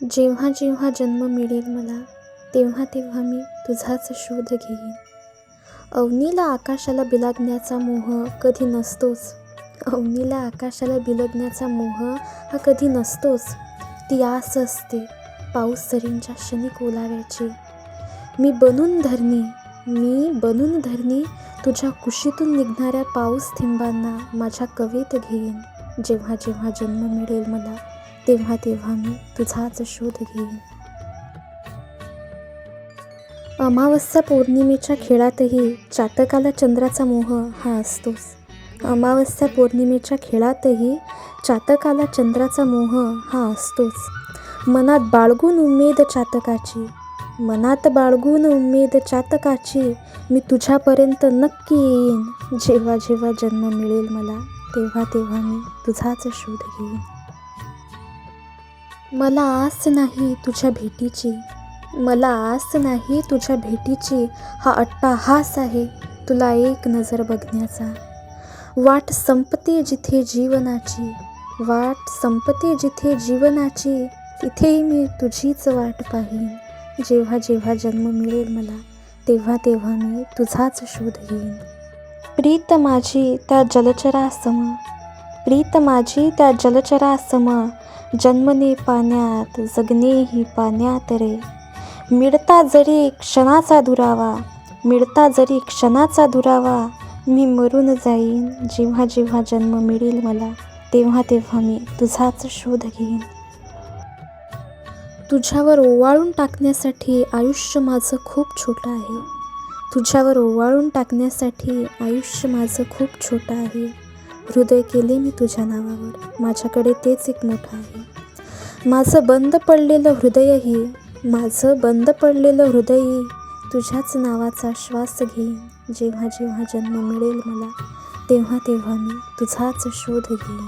जेव्हा जेव्हा जन्म मिळेल मला तेव्हा तेव्हा मी तुझाच शोध घेईन. अवनीला आकाशाला बिलगण्याचा मोह कधी नसतोच. अवनीला आकाशाला बिलगण्याचा मोह हा कधी नसतोच. ती आस असते पाऊस सरींच्या क्षणिक ओलाव्याची मी बनून धरणी मी बनून धरणी तुझ्या कुशीतून निघणाऱ्या पाऊस थेंबांना माझ्या कवेत घेईन. जेव्हा जेव्हा जन्म मिळेल मला तेव्हा तेव्हा मी तुझाच शोध घेईन. अमावस्या पौर्णिमेच्या खेळातही चातकाला चंद्राचा मोह हा असतोच. अमावस्या पौर्णिमेच्या खेळातही चातकाला चंद्राचा मोह हा असतोच. मनात बाळगून उमेद चातकाची मनात बाळगून उमेद चातकाची मी तुझ्यापर्यंत नक्की येईन. जेव्हा जेव्हा जन्म मिळेल मला तेव्हा तेव्हा मी तुझाच शोध घेईन. मला आस नाही तुझ्या भेटीची. मला आस नाही तुझ्या भेटीची. हा अट्टाहास आहे तुला एक नजर बघण्याचा. वाट संपते जिथे जीवनाची. वाट संपते जिथे जीवनाची. तिथेही मी तुझीच वाट पाहीन. जेव्हा जेव्हा जन्म मिळेल मला तेव्हा तेव्हा मी तुझाच शोध घेईन. प्रीत माझी त्या जलचरासम प्रीत माझी त्या जलचरासम जन्मने पाण्यात जगणेही पाण्यात रे. मिळता जरी क्षणाचा दुरावा मिळता जरी क्षणाचा दुरावा मी मरून जाईन जेव्हा जेव्हा जन्म मिळेल मला तेव्हा तेव्हा मी तुझाच शोध घेईन. तुझ्यावर ओवाळून टाकण्यासाठी आयुष्य माझं खूप छोटं आहे. तुझ्यावर ओवाळून टाकण्यासाठी आयुष्य माझं खूप छोटं आहे. हृदय केले मी तुझ्या नावावर. माझ्याकडे तेच एक मोठं आहे. माझं बंद पडलेलं हृदयही माझं बंद पडलेलं हृदयही तुझ्याच नावाचा श्वास घेईन. जेव्हा जेव्हा जन्म मिळेल मला तेव्हा तेव्हा मी तुझाच शोध घेईन.